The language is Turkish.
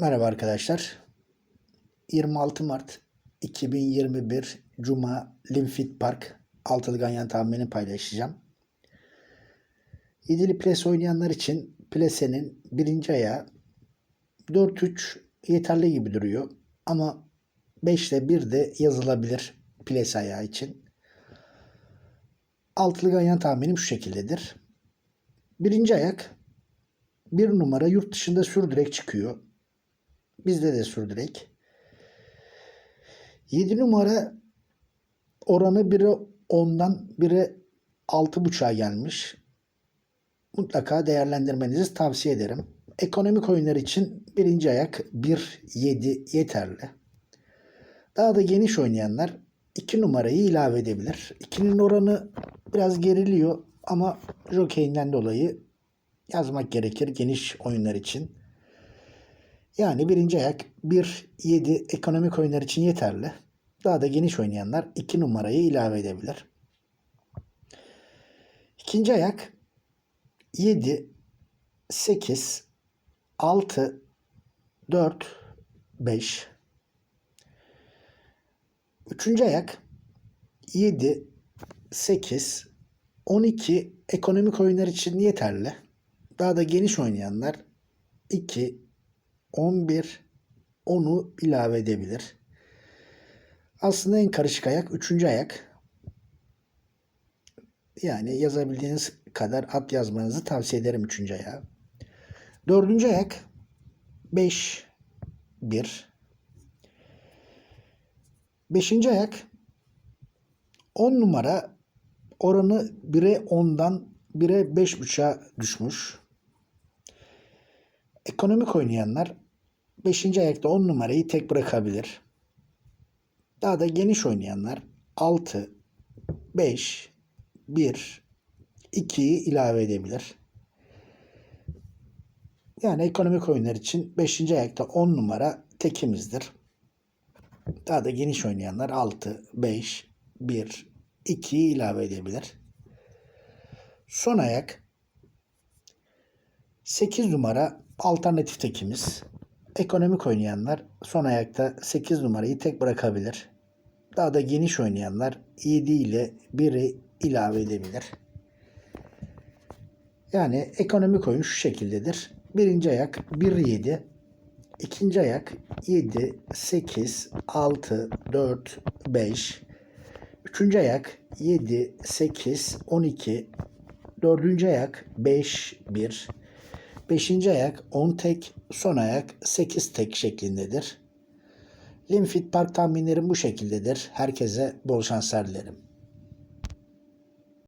Merhaba arkadaşlar. 26 Mart 2021 Cuma Limfit Park altılı ganyan tahminini paylaşacağım. Yedili ples oynayanlar için plesenin birinci ayağı 4-3 yeterli gibi duruyor. Ama 5 ile 1 de yazılabilir ples ayağı için. Altılı ganyan tahminim şu şekildedir. Birinci ayak bir numara yurt dışında sürdürek çıkıyor. Bizde de sürdürek. 7 numara oranı biri 10'dan biri 6.5'a gelmiş. Mutlaka değerlendirmenizi tavsiye ederim. Ekonomik oyunlar için birinci ayak 1-7 yeterli. Daha da geniş oynayanlar 2 numarayı ilave edebilir. 2'nin oranı biraz geriliyor ama jokey'inden dolayı yazmak gerekir geniş oyunlar için. Yani birinci ayak 1-7 ekonomik oyunlar için yeterli. Daha da geniş oynayanlar 2 numarayı ilave edebilir. İkinci ayak 7, 8, 6, 4, 5. Üçüncü ayak 7, 8, 12 ekonomik oyunlar için yeterli. Daha da geniş oynayanlar 2, 11, 10'u ilave edebilir. Aslında en karışık ayak 3. ayak. Yani yazabildiğiniz kadar at yazmanızı tavsiye ederim 3. ayağı. 4. ayak 5, 1. 5. ayak 10 numara oranı 1'e 10'dan 1'e 5.5'a düşmüş. Ekonomik oynayanlar 5. ayakta 10 numarayı tek bırakabilir. Daha da geniş oynayanlar 6, 5, 1, 2'yi ilave edebilir. Yani ekonomik oyunlar için 5. ayakta 10 numara tekimizdir. Daha da geniş oynayanlar 6, 5, 1, 2'yi ilave edebilir. Son ayak 8 numara alternatif tekimiz. Ekonomik oynayanlar son ayakta 8 numarayı tek bırakabilir. Daha da geniş oynayanlar 7 ile 1'i ilave edebilir. Yani ekonomik oyun şu şekildedir. Birinci ayak 1-7. ikinci ayak 7, 8, 6, 4, 5. Üçüncü ayak 7, 8, 12. Dördüncü ayak 5, 1. Beşinci ayak 10 tek, son ayak 8 tek şeklindedir. Limfit Park tahminlerim bu şekildedir. Herkese bol şanslar dilerim.